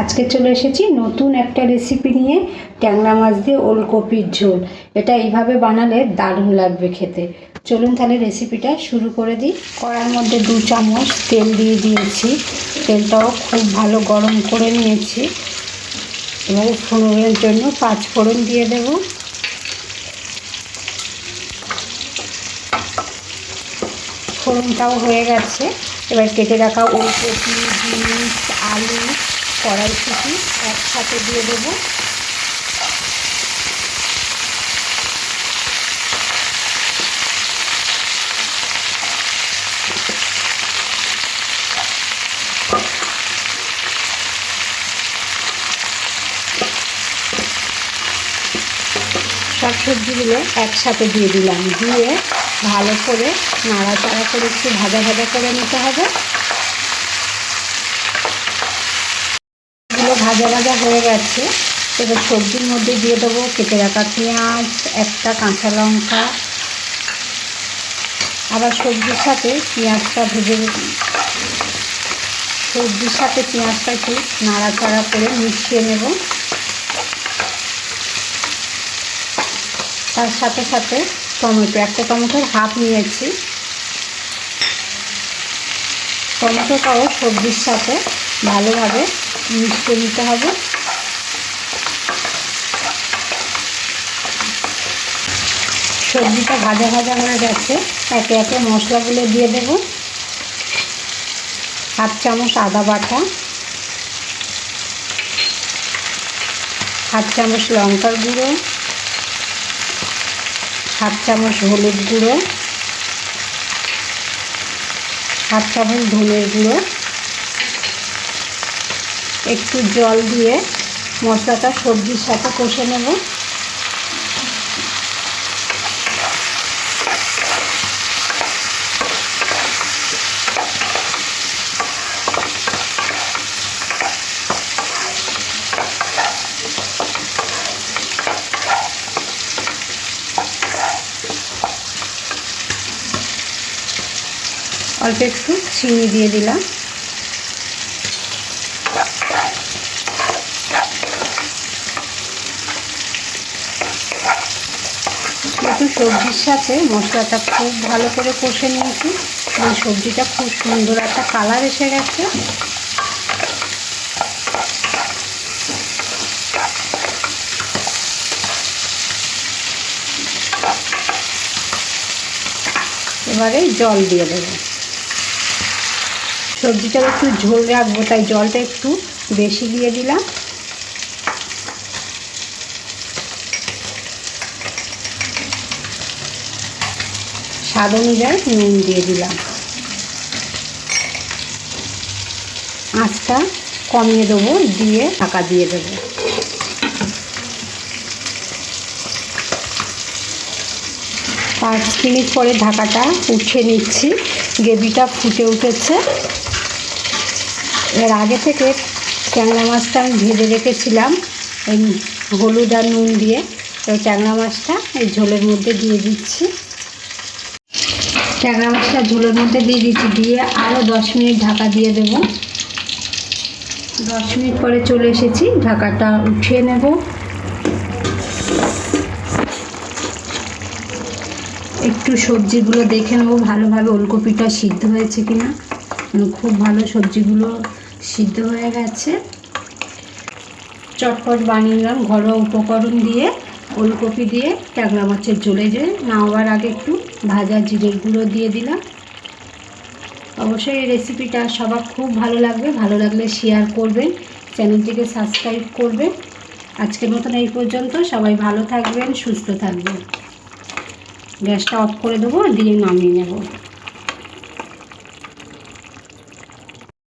আজকে চলে এসেছি নতুন একটা রেসিপি নিয়ে ট্যাংরা মাছ দিয়ে ওলকপির ঝোল। এটা এইভাবে বানালে দারুণ লাগবে খেতে। চলুন তাহলে রেসিপিটা শুরু করে দিই। কড়ার মধ্যে দু চামচ তেল দিয়ে দিয়েছি। তেলটাও খুব ভালো গরম করে নিয়েছি। এবারে ফোড়নের জন্য পাঁচ ফোড়ন দিয়ে দেব। ফোড়নটাও হয়ে গেছে। এবার কেটে রাখা ওলকপি, বিনস, আলু কড়াইশুটি একসাথে দিয়ে দেবো। সব সবজিগুলো একসাথে দিয়ে দিলাম। দিয়ে ভালো করে নাড়াচাড়া করে একটু ভাজা ভাজা করে নিতে হবে। ভাজা ভাজা হয়ে গেছে। এবার সবজির মধ্যে দিয়ে দেবো কেটে রাখা পেঁয়াজ, একটা কাঁচা লঙ্কা। আবার সবজির সাথে পেঁয়াজটা ভেজে সবজির সাথে পেঁয়াজটা একটু নাড়াচাড়া করে মিশিয়ে নেব। তার সাথে সাথে টমেটো, একটা টমেটোর হাফ নিয়েছি। টমেটোটাও সবজির সাথে ভালোভাবে মিশিয়ে নিতে হবে। সবজিটা ভাজা ভাজা হয়ে গেছে, একে একে মশলাগুলো দিয়ে দেব। হাফ চামচ আদা বাটা, হাফ চামচ লঙ্কার গুঁড়ো, হাফ চামচ হলুদ গুঁড়ো, হাফ চামচ ধনের গুঁড়ো। একটু জল দিয়ে মশলাটা সবজির সাথে কষে নেব। অল্প একটু চিনি দিয়ে দিলাম। একটু সবজির সাথে মশলাটা খুব ভালো করে কষে নিয়েছি। এবং সবজিটা খুব সুন্দর একটা কালার এসে গেছে। এবারে জল দিয়ে দেবো। সবজিটা একটু ঝোল রাখব, তাই জলটা একটু বেশি দিয়ে দিলাম। স্বাদ অনুযায়ী নুন দিয়ে দিলাম। আঁচটা কমিয়ে দেবো, দিয়ে ঢাকা দিয়ে দেবো। পাঁচ মিনিট পরে ঢাকাটা উঠিয়ে নিচ্ছি। গ্রেভিটা ফুটে উঠেছে। এর আগে থেকে ট্যাংরা মাছটা আমি ভেজে রেখেছিলাম, এই হলুদ আর নুন দিয়ে। ওই ট্যাংরা মাছটা এই ঝোলের মধ্যে দিয়ে দিচ্ছি। ট্যাংরা মাছটা ঝোলের মধ্যে দিয়ে দিচ্ছি, দিয়ে আরও দশ মিনিট ঢাকা দিয়ে দেব। দশ মিনিট পরে চলে এসেছি, ঢাকাটা উঠিয়ে নেব। একটু সবজিগুলো দেখে নেব, ভালোভাবে ওলকপিটা সিদ্ধ হয়েছে কিনা। খুব ভালো সবজিগুলো সিদ্ধ হয়ে গেছে। চটপট বানিয়ে নিলাম, ঘরোয়া উপকরণ দিয়ে। ওলকপি দিয়ে ট্যাংরা মাছের ঝোলে। যে নামাবার আগে একটু ভাজা জিরের গুঁড়ো দিয়ে দিলাম। অবশ্যই এই রেসিপিটা সবার খুব ভালো লাগবে। ভালো লাগলে শেয়ার করবেন চ্যানেলটিকে সাবস্ক্রাইব করবেন। আজকের মতন এই পর্যন্ত। সবাই ভালো থাকবেন, সুস্থ থাকবেন। গ্যাসটা অফ করে দেবো, দিয়ে নামিয়ে নেব।